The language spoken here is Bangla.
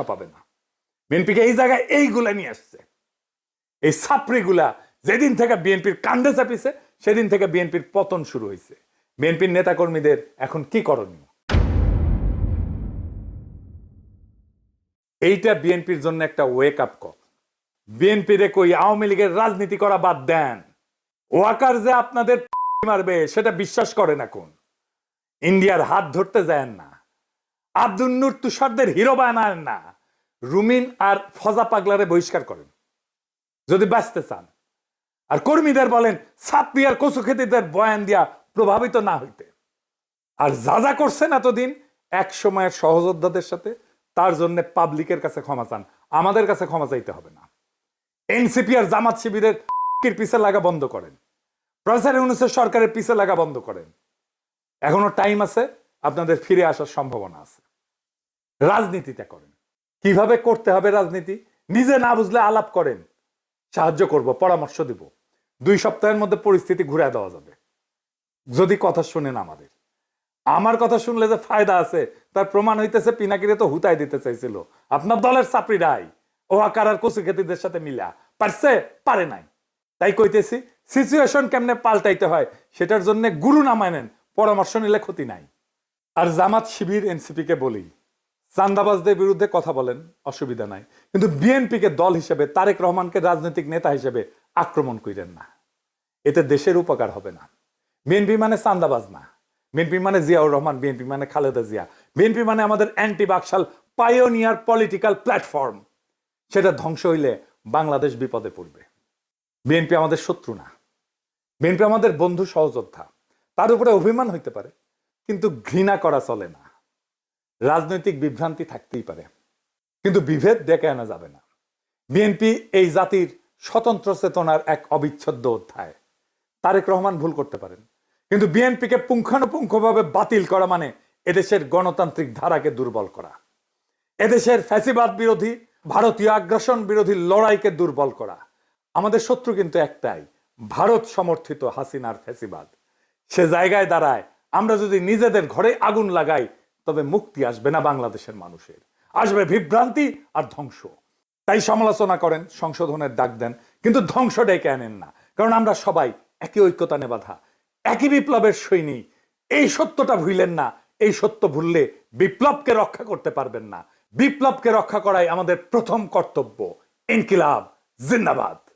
রক্ষা পাবে না। বিএনপিকে এই জায়গায় এইগুলা নিয়ে আসছে। এই ছাপড়িগুলা যেদিন থেকে বিএনপির কান্দে চাপিছে, সেদিন থেকে বিএনপির পতন শুরু হয়েছে বিএনপির নেতাকর্মীদের এখন কি করণীয়? এইটা বিএনপির জন্য একটা ওয়েক আপ কল বিএনপির কই আওয়ামী লীগের রাজনীতি করা বাদ দেন। ওয়াকার যে আপনাদের মারবে, সেটা বিশ্বাস করেন এখন ইন্ডিয়ার হাত ধরতে যায় না। আব্দুল নূর তুষারদের হিরো বানান না। রুমিন আর ফজা পাগলারে বহিষ্কার করেন। যদি বাঁচতে চান। আর কর্মীদের বলেন সাপ্পি আর কচু খেতিদের বয়ান দিয়া প্রভাবিত না হইতে। আর যা যা করছেন এতদিন, এক সময়ের সহযোদ্ধাদের সাথে, তার জন্য পাবলিকের কাছে ক্ষমা চান। আমাদের কাছে ক্ষমা চাইতে হবে না। এনসিপি আর জামাত শিবিরের পিছে লাগা বন্ধ করেন। প্রফেসর ইউনুসের সরকারের পিছে লাগা বন্ধ করেন। এখনও টাইম আছে আপনাদের ফিরে আসার সম্ভাবনা আছে। রাজনীতিটা করেন। কীভাবে করতে হবে রাজনীতি? নিজে না বুঝলে আলাপ করেন। সাহায্য করব, পরামর্শ দিব। দুই সপ্তাহের মধ্যে পরিস্থিতি ঘুরে দেওয়া যাবে। যদি কথা শুনেন আমাদের। আমার কথা শুনলে যে ফায়দা আছে, তার প্রমাণ হইতেছে পিনাকিরে তো হুতাই দিতে চাইছিল। আপনার দলের চাপড়িরাই ও আকার আর কচু খেতিদের সাথে মিলা। পারছে? পারে নাই। তাই কইতেছি সিচুয়েশন কেমনে পাল্টাইতে হয়, সেটার জন্য গুরু না মানেন, পরামর্শ নিলে ক্ষতি নাই। আর জামাত শিবির এনসিপি কে বলি, চান্দাবাজদের বিরুদ্ধে কথা বলেন, অসুবিধা নাই। কিন্তু বিএনপিকে দল হিসেবে, তারেক রহমানকে রাজনৈতিক নেতা হিসেবে আক্রমণ করেন না। এতে দেশের উপকার হবে না। বিএনপি মানে চান্দাবাজ না। বিএনপি মানে জিয়াউর রহমান, বিএনপি মানে খালেদা জিয়া। বিএনপি মানে আমাদের anti Baksal pioneer political platform. সেটা ধ্বংস হইলে বাংলাদেশ বিপদে পড়বে। বিএনপি আমাদের শত্রু না। বিএনপি আমাদের বন্ধু সহযোদ্ধা। তার উপরে অভিমান হইতে পারে। কিন্তু ঘৃণা করা চলে না। রাজনৈতিক বিভ্রান্তি থাকতেই পারে। কিন্তু বিভেদ ডেকে আনা যাবে না। বিএনপি এই জাতির স্বতন্ত্র চেতনার এক অবিচ্ছেদ্য অধ্যায়। তারেক রহমান ভুল করতে পারেন। কিন্তু বিএনপিকে পুঙ্খানুপুঙ্খভাবে বাতিল করা মানে এদেশের গণতান্ত্রিক ধারাকে দুর্বল করা। এদেশের ফ্যাসিবাদ বিরোধী, ভারতীয় আগ্রাসন বিরোধী লড়াইকে দুর্বল করা। আমাদের শত্রু কিন্তু একটাই, ভারত সমর্থিত হাসিনার ফ্যাসিবাদ। সে জায়গায় দাঁড়ায় আমরা যদি নিজেদের ঘরে আগুন লাগাই, তবে মুক্তি আসবে না বাংলাদেশের মানুষের। আসবে বিভ্রান্তি আর ধ্বংস। তাই সমালোচনা করেন, সংশোধনের ডাক দেন, কিন্তু ধ্বংস ডেকে আনেন না। কারণ আমরা সবাই একই ঐক্যতানে বাধা, একই বিপ্লবের সৈনিক এই সত্যটা ভুলেন না, এই সত্য ভুললে বিপ্লবকে রক্ষা করতে পারবেন না। বিপ্লবকে রক্ষা করাই আমাদের প্রথম কর্তব্য। ইনকিলাব, জিন্দাবাদ।